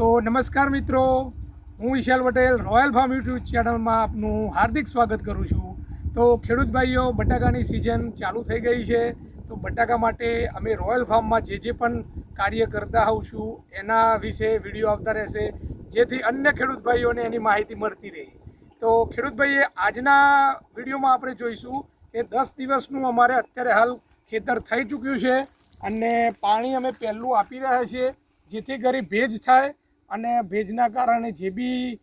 તો નમસ્કાર મિત્રો, હું Vishal Patel royal farm YouTube ચેનલમાં આપનું હાર્દિક સ્વાગત કરું છું. તો ખેડૂત ભાઈઓ, બટાકાની સિઝન ચાલુ થઈ ગઈ છે. તો બટાકા માટે અમે રોયલ ફાર્મમાં જે જે પણ કાર્ય કરતા હોઉં છું, એના વિશે વીડિયો આવતા રહેશે, જેથી અન્ય ખેડૂત ભાઈઓને એની માહિતી મળતી રહે. તો ખેડૂત ભાઈએ, આજના વિડીયોમાં આપણે જોઈશું કે દસ દિવસનું અમારે અત્યારે હાલ ખેતર થઈ ચૂક્યું છે અને પાણી અમે પહેલું આપી રહ્યા છીએ, જેથી કરી ભેજ થાય અને ભેજના કારણે જે બી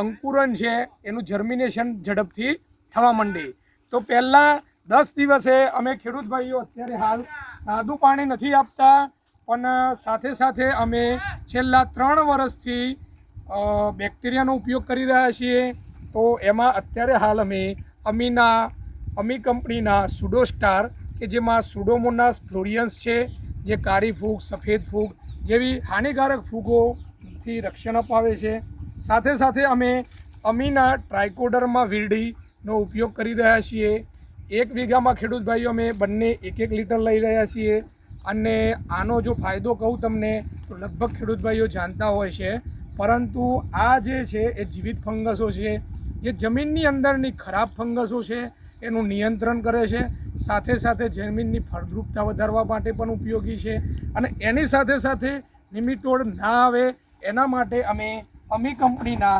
અંકુરન છે, એનું જર્મિનેશન ઝડપથી થવા માંડે. તો પહેલાં દસ દિવસે અમે ખેડૂત ભાઈઓ અત્યારે હાલ સાદું પાણી નથી આપતા, પણ સાથે સાથે અમે છેલ્લા ત્રણ વર્ષથી બેક્ટેરિયાનો ઉપયોગ કરી રહ્યા છીએ. તો એમાં અત્યારે હાલ અમે અમીના, અમી કંપનીના સુડોસ્ટાર, કે જેમાં સુડોમોનાસ ફ્લોરિયન્સ છે, જે કાળી ફૂગ, સફેદ ફૂગ જેવી હાનિકારક ફૂગોથી રક્ષણ અપાવે છે. સાથે સાથે અમે અમીના ટ્રાયકોડરમાં વીરડીનો ઉપયોગ કરી રહ્યા છીએ. એક વીઘામાં ખેડૂત ભાઈઓ અમે બંને એક એક લીટર લઈ રહ્યા છીએ. અને આનો જો ફાયદો કહું તમને, તો લગભગ ખેડૂત ભાઈઓ જાણતા હોય છે. પરંતુ આ જે છે એ જીવિત ફંગસો છે. જે જમીનની અંદરની ખરાબ ફંગસો છે, એનું નિયંત્રણ કરે છે. સાથે સાથે જમીનની ફળદ્રુપતા વધારવા માટે પણ ઉપયોગી છે. અને એની સાથે સાથે નિમિટોડ ના આવે એના માટે અમે અમી કંપનીના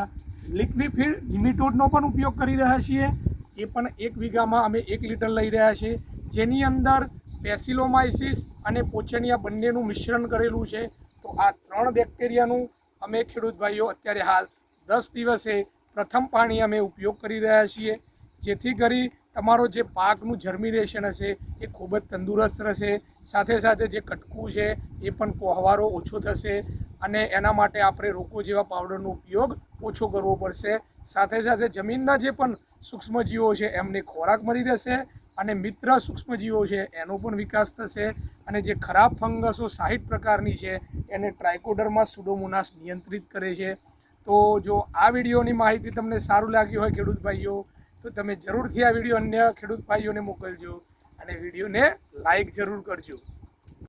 લિક્વિફિડ નિમિટોડનો પણ ઉપયોગ કરી રહ્યા છીએ. એ પણ એક વીઘામાં અમે એક લીટર લઈ રહ્યા છીએ. જેની અંદર પેસિલોમાઇસિસ અને પોચેનિયા બંનેનું મિશ્રણ કરેલું છે. તો આ ત્રણ બેક્ટેરિયાનું અમે ખેડૂત ભાઈઓ અત્યારે હાલ દસ દિવસે પ્રથમ પાણી અમે ઉપયોગ કરી રહ્યા છીએ. જેથી કરી તમારો જે પાકનું જર્મિનેશન હશે, એ ખૂબ જ તંદુરસ્ત રહેશે. સાથે સાથે જે કટકું છે, એ પણ કોહવારો ઓછો થશે અને એના માટે આપણે રોકો જેવા પાવડરનો ઉપયોગ ઓછો કરવો પડશે. સાથે સાથે જમીનના જે પણ સૂક્ષ્મજીવો છે, એમને ખોરાક મળી રહેશે અને મિત્ર સૂક્ષ્મજીવો છે, એનો પણ વિકાસ થશે. અને જે ખરાબ ફંગસો સાહીઠ પ્રકારની છે, એને ટ્રાયકોડરમાં સુડોમોનાસ નિયંત્રિત કરે છે. તો જો આ વિડીયોની માહિતી તમને સારું લાગ્યું હોય ખેડૂત ભાઈઓ તો તમે જરૂરથી આ વીડિયો અન્ય ખેડૂત ભાઈઓને મોકલજો અને વિડીયોને લાઈક જરૂર કરજો.